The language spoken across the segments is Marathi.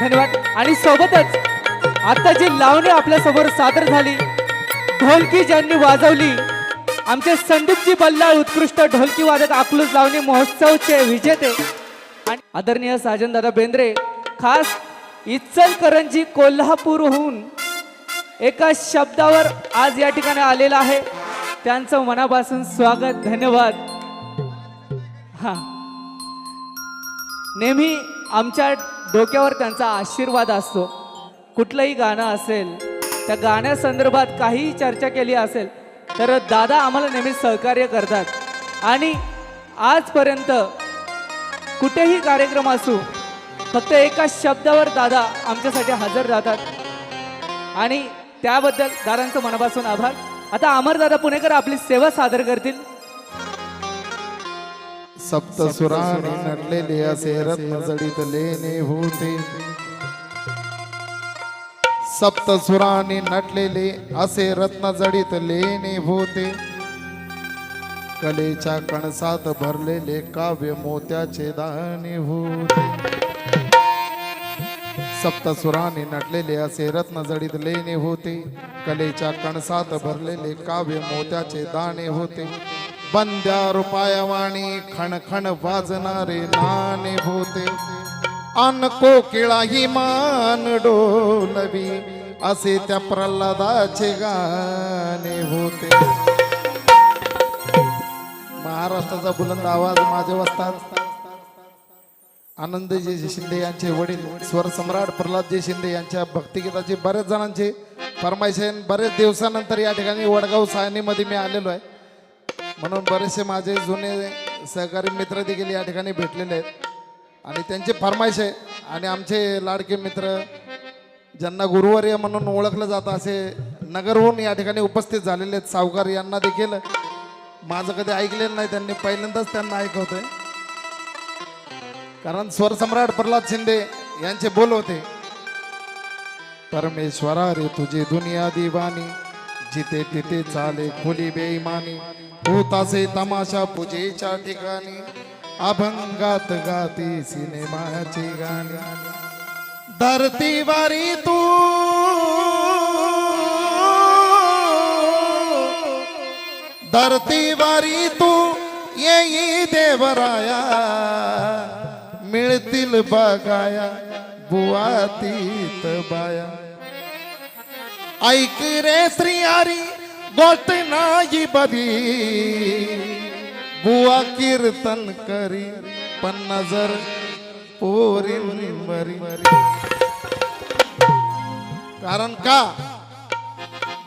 धन्यवाद. आणि सोबतच आता जी लावणी आपल्यासमोर सादर झाली ढोलकी ज्यांनी वाजवली आमचे संदीपजी बल्लाळ उत्कृष्ट ढोलकी वादक अकलूज लावणी महोत्सवचे विजेते आणि आदरणीय साजनदादा बेंद्रे खास इचलकरंजी कोल्हापूरहून एका शब्दावर आज या ठिकाणी आलेला आहे. त्यांचं मनापासून स्वागत धन्यवाद. हा. नेहमी आमच्या डोक्यावर त्यांचा आशीर्वाद असतो. कुठलंही गाणं असेल त्या गाण्यासंदर्भात काहीही चर्चा केली असेल तर दादा आम्हाला नेहमी सहकार्य करतात. आणि आजपर्यंत कुठेही कार्यक्रम असू फक्त एका शब्दावर दादा आमच्यासाठी हजर राहतात. आणि त्याबद्दल दादांचं मनापासून आभार. आता अमरदादा पुणेकर आपली सेवा सादर करतील. सप्तसुराने नटलेले असे रत्न जडित लेणे होते सप्तसुराने नटलेले असे रत्न जडित लेणे होते कलेच्या कणसात भरलेले काव्य मोत्याचे दाणे होते सप्तसुराने नटलेले असे रत्न जडित लेणे होते कलेच्या कणसात भरलेले काव्य मोत्याचे दाणे होते बंद्या रुपायवाणी खणखण वाजणारे नाणे होते. अन कोकिळाही मान डोलवी असे त्या प्रल्हादाचे गाणे होते. महाराष्ट्राचा बुलंद आवाज माझे वाजतात आनंदजी शिंदे यांचे वडील स्वर सम्राट प्रल्हादजी शिंदे यांच्या भक्तिगीताचे बऱ्याच जणांचे. फरमाईश बरेच दिवसानंतर या ठिकाणी वडगाव सायनीमध्ये मी आलेलो आहे. म्हणून बरेचसे माझे जुने सहकारी मित्र देखील या ठिकाणी भेटलेले आहेत. आणि त्यांचे फरमाईश आहे. आणि आमचे लाडके मित्र ज्यांना गुरुवर्य म्हणून ओळखलं जातं असे नगरहून या ठिकाणी उपस्थित झालेले आहेत. सावकार यांना देखील माझं कधी ऐकलेलं नाही. त्यांनी पहिल्यांदाच त्यांना ऐकवतंय. कारण स्वरसम्राट प्रल्हाद शिंदे यांचे बोल होते परमेश्वरा रे तुझी दुनिया दिवानी जिथे तिथे चाले खुली बेईमानी. होत असे तमाशा पूजेच्या ठिकाणी. अभंगात गाती सिनेमाची गाणी. धरतीवारी तू. धरतीवारी तू. येई देवराया. मिळतील बघाया. बुवातीत बाया. ऐक रे श्रीहारी गोष्ट नाही बरी बुवा कीर्तन करी पण नजर पोरींवरी कारण का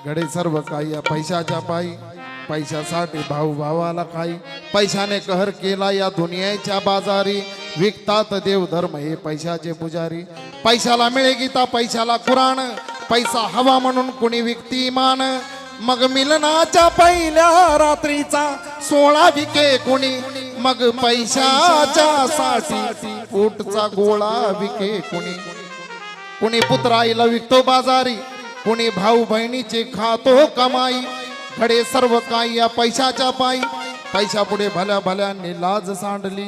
घडे सर्व काही या पैशाच्या पायी पैशासाठी भाऊ भावाला काही पैशाने कहर केला या दुनियेच्या बाजारी विकतात देव धर्म हे पैशाचे पुजारी पैशाला मिळे गीता पैशाला कुराण पैसा हवा म्हणून कुणी विकती मान? मग मिलनाच्या पहिल्या रात्रीचा सोळा विके कुणी? मग पैशाच्या साठी पोटचा गोळा विके कुणी? कुणी पुत्र आईला विकतो बाजारी कुणी भाऊ बहिणीचे खातो कमाई. खडे सर्व काही या पैशाच्या पायी. पैशा पुढे भल्या भल्यांनी लाज सांडली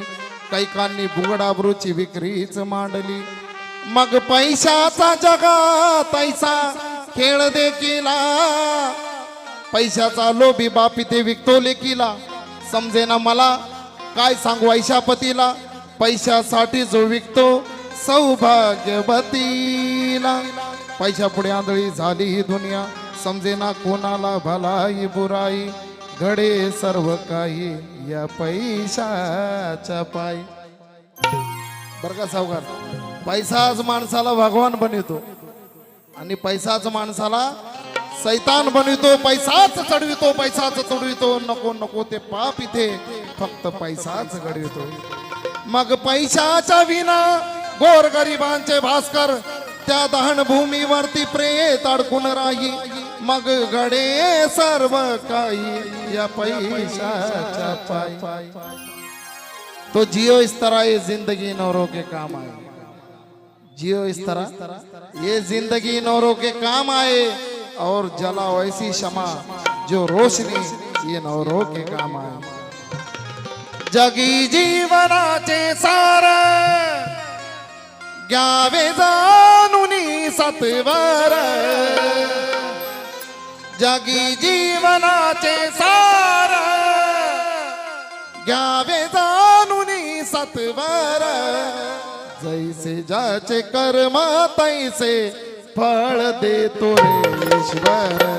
कैकांनी बुगडाबरूची विक्रीच मांडली. मग पैशाचा जगा तैसा खेळ देखीला. पैशाचा लोभी बापी ते विकतो लेकीला. समजेना मला काय सांगू ऐशापतीला? पैशासाठी जो विकतो सौभाग्यवतीला. पैशा पुढे आंधळी झाली ही दुनिया. समजेना कोणाला भलाई बुराई. घडे सर्व काही या पैशाच्या पायी. बरं का सावकार? पैसाच माणसाला भगवान बनवतो. आणि पैसाच माणसाला सैतान बनवितो पैसाच चढवितो पैसाच चढवितो नको नको ते पाप इथे फक्त पैसाच घडवितो. मग पैशाच्या विना गोर गरिबांचे भास्कर त्या दहन भूमीवरती प्रेत अडकून राही. मग घडे सर्व काही या पैशाच्या पाय. तो जिओ इस तरह ये जिंदगी नौरों के काम आए जियो इस तरह। ये ज़िंदगी नौरों के काम आए और जला वैसी क्षमा जो रोशनी ये नौरों के काम आए। जगी जीवनाचे सार। घ्यावे जा सत्वर। जगी जीवनाचे सार। घ्यावे जाणून सत्वर। जैसे ज्याचे कर्म तैसे फळ देतो रे ईश्वर.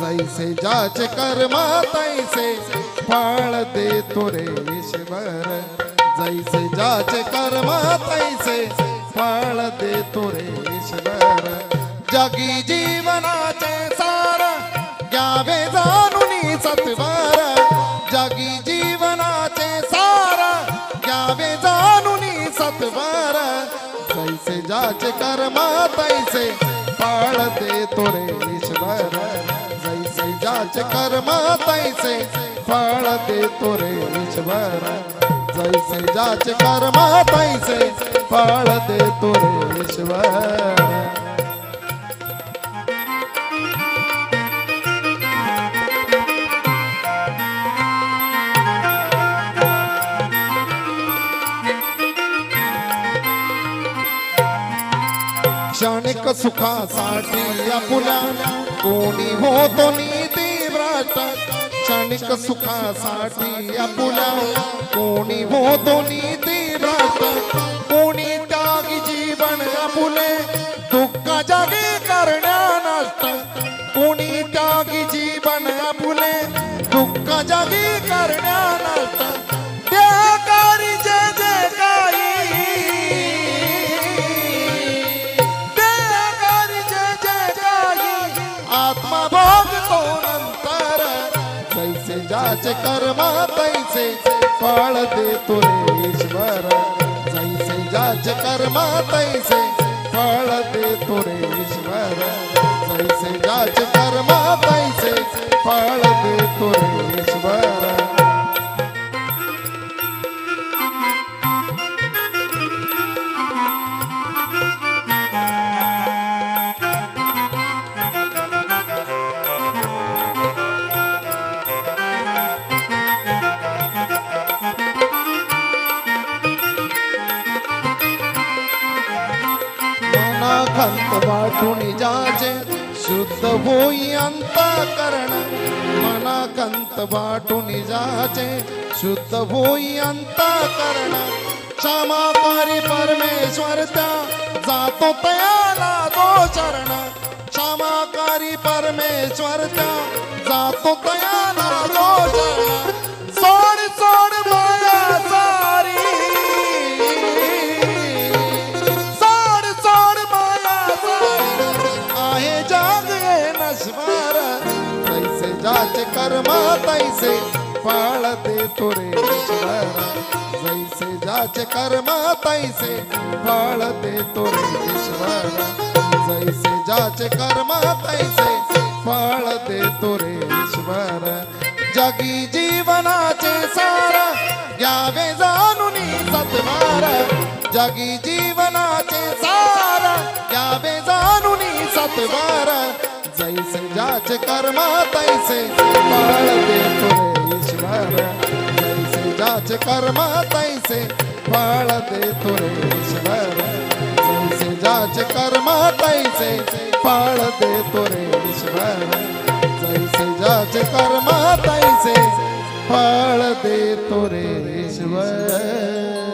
जैसे ज्याचे कर्म तैसे फळ देतो रे ईश्वर. जैसे ज्याचे कर्म तैसे फळ देतो रे ईश्वर. जगी जीवनाचे सार घ्यावे जाणून सत्वा. जैसे कर्मा तैसे पाळते देतो रे ईश्वर जैसे जाचे कर्मा तैसे पाळते देतो रे ईश्वर जैसे जाचे कर्मा तैसे पाळते देतो रे ईश्वर. क्षणिक सुखासाठी आपुल्या कोणी होतो नीती भ्रष्ट। क्षणिक सुखासाठी आपुल्या कोणी होतो नीति व्रत कोणी त्यागी जीवन आपुले दुःख जागे ज्याचे कर्म तैसे फळ देतो ईश्वर. जैसे ज्याचे कर्म तैसे फळ देतो रे ईश्वर जैसे ज्याचे कर्म तैसे फळ देतो रे मनाखंत वाटून जाचे शुद्ध होई अंतकरण. मनाखंत वाटून जाचे शुद्ध होई अंतकरण. क्षमाकारी परमेश्वर त्या जातो तयाला तो चरण क्षमाकारी परमेश्वर त्या जातो तयाला कर्म तैसे फळ देतो ईश्वर. जैसे जाचे कर्म तैसे फळ देतो ईश्वर. जैसे जाचे कर्म तैसे फळ देतो ईश्वर. जगी जीवनाचे सार घ्यावे जाणून सत्वार जगी जीवनाचे सार घ्यावे जाणून सत्वार कर्म तैसे फळ देतो रे ईश्वर. जैसे ज्याचे कर्म तैसे फळ देतो रे ईश्वर. जैसे ज्याचे कर्म तैसे फळ देतो रे ईश्वर. जैसे ज्याचे कर्म तैसे फळ देतो रे ईश्वर.